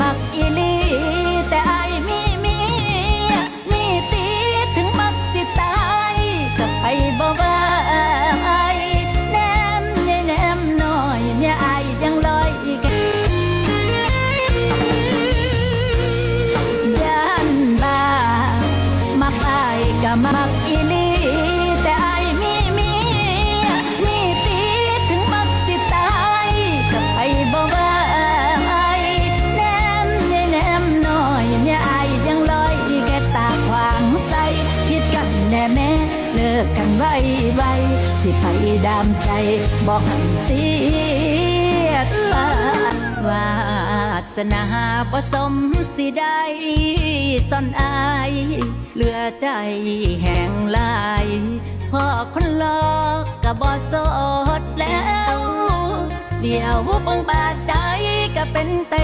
มักอีลีแต่ไอมีเมียมีตีถึงมักสิตายกับไปบ่ว่าแนมแนแนมหน่อยเนี่ยไอยังลอยแกย่านบ้ามักอก็มักอีลี แน่แม่เลิกกันไว้ไว้สิไปดามใจ บอกหันเสียตาวาสนาผสมสิได้ซ่อนอายเหลือใจแห่งลายพ่อคนลอกก็บ่โสดแล้ว เดียวบังบาดใจก็เป็นแต่